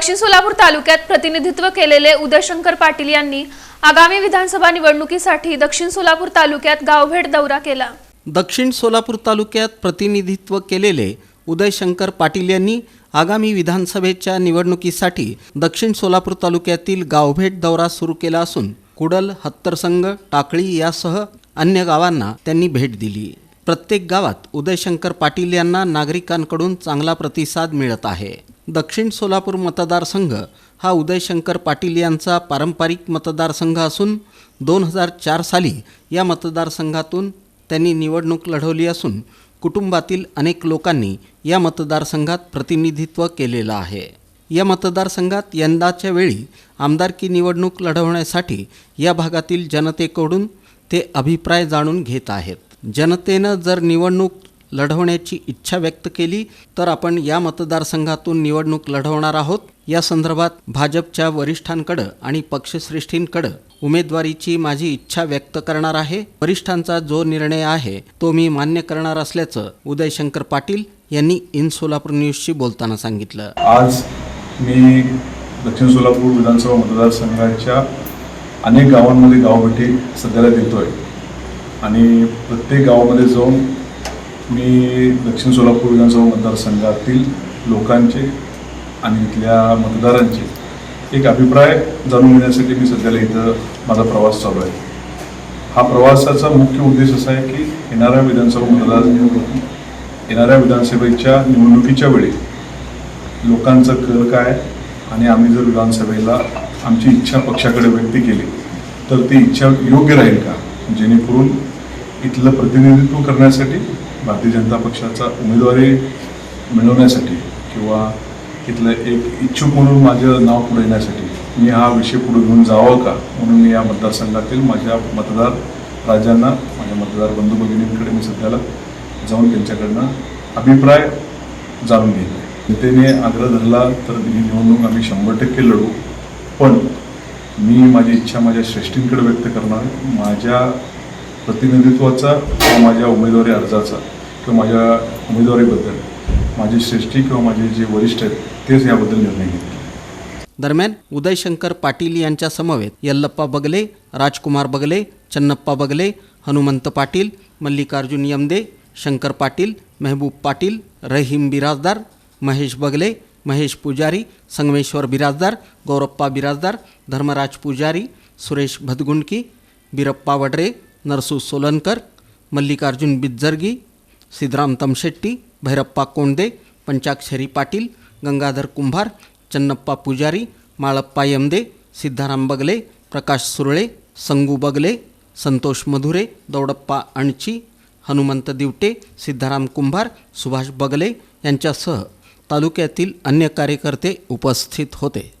दक्षिण सोलापूर तालुक्यात प्रतिनिधित्व केलेले उदयशंकर पाटील यांनी आगामी विधानसभा निवडणुकीसाठी दक्षिण सोलापूर तालुक्यात गावभेट दौरा केला. दक्षिण सोलापूर तालुक्यात प्रतिनिधित्व केलेले उदयशंकर पाटील यांनी आगामी विधानसभेच्या निवडणुकीसाठी दक्षिण सोलापूर तालुक्यातील गावभेट दौरा सुरू केला असून कुडल हत्तरसंग टाकळी यासह अन्य गावांना त्यांनी भेट दिली. प्रत्येक गावात उदयशंकर पाटील यांना नागरिकांकडून चांगला प्रतिसाद मिळत आहे. दक्षिण सोलापूर मतदारसंघ हा उदयशंकर पाटील यांचा पारंपरिक मतदारसंघ असून दोन हजार चार साली या मतदारसंघातून त्यांनी निवडणूक लढवली असून कुटुंबातील अनेक लोकांनी या मतदारसंघात प्रतिनिधित्व केलेलं आहे. या मतदारसंघात यंदाच्या वेळी आमदारकी निवडणूक लढवण्यासाठी या भागातील जनतेकडून ते अभिप्राय जाणून घेत आहेत. जनतेनं जर निवडणूक लढवण्याची इच्छा व्यक्त केली तर आपण या मतदारसंघातून निवडणूक लढवणार आहोत. या संदर्भात भाजपच्या वरिष्ठांकडं आणि पक्षश्रेष्ठींकडं उमेदवारीची माझी इच्छा व्यक्त करणार आहे. वरिष्ठांचा जो निर्णय आहे तो मी मान्य करणार असल्याचं उदयशंकर पाटील यांनी इन सोलापूर न्यूजशी बोलताना सांगितलं. आज मी दक्षिण सोलापूर विधानसभा मतदारसंघाच्या अनेक गावांमध्ये गावभेटी सध्याला देतोय. आणि प्रत्येक गावामध्ये जाऊन मी दक्षिण सोलापूर विधानसभा मतदारसंघातील लोकांचे आणि इथल्या मतदारांचे एक अभिप्राय जाणून घेण्यासाठी मी सध्याला इथं माझा प्रवास चालू आहे. हा प्रवासाचा मुख्य उद्देश असा आहे की येणाऱ्या विधानसभा मतदार येणाऱ्या विधानसभेच्या निवडणुकीच्या वेळी लोकांचं कल काय आणि आम्ही जर विधानसभेला आमची इच्छा पक्षाकडे व्यक्त केली तर ती इच्छा योग्य राहील का? जेणेकरून इथलं प्रतिनिधित्व करण्यासाठी भारतीय जनता पक्षाचा उमेदवारी मिळवण्यासाठी किंवा तिथलं एक इच्छुक म्हणून माझं नाव पुढे येण्यासाठी मी हा विषय पुढे घेऊन जावं का? म्हणून मी या मतदारसंघातील माझ्या मतदार राजांना माझ्या मतदार बंधू भगिनींकडे मी सध्याला जाऊन त्यांच्याकडनं अभिप्राय जाणून घेतले जनतेने आग्रह धरला तर ही निवडणूक आम्ही शंभर टक्के लढू. पण मी माझी इच्छा माझ्या श्रेष्ठींकडे व्यक्त करणार. माझ्या प्रतिनिधित्वाचा किंवा माझ्या उमेदवारी अर्जाचा किंवा माझ्या उमेदवारीबद्दल माझी श्रेष्ठी किंवा माझे जे वरिष्ठ आहेत तेच याबद्दल निर्णय घेतले. दरम्यान उदयशंकर पाटील यांच्या समवेत यल्लप्पा बगले राजकुमार बगले चन्नप्पा बगले हनुमंत पाटील मल्लिकार्जुन यमदे शंकर पाटील मेहबूब पाटील रहीम बिराजदार महेश बगले महेश पुजारी संगमेश्वर बिराजदार गौरप्पा बिराजदार धर्मराज पुजारी सुरेश भदगुंडकी बिरप्पा वडरे नरसू सोलनकर मल्लिकार्जुन बिज्जर्गी सिद्धराम तमशेट्टी भैरप्पा कोंडदे पंचाक्षरी पाटील गंगाधर कुंभार चन्नप्पा पुजारी माळप्पा यमदे सिद्धाराम बगले प्रकाश सुरळे संगू बगले संतोष मधुरे दौडप्पा अणची हनुमंत दिवटे सिद्धाराम कुंभार सुभाष बगले यांच्यासह तालुक्यातील अन्य कार्यकर्ते उपस्थित होते.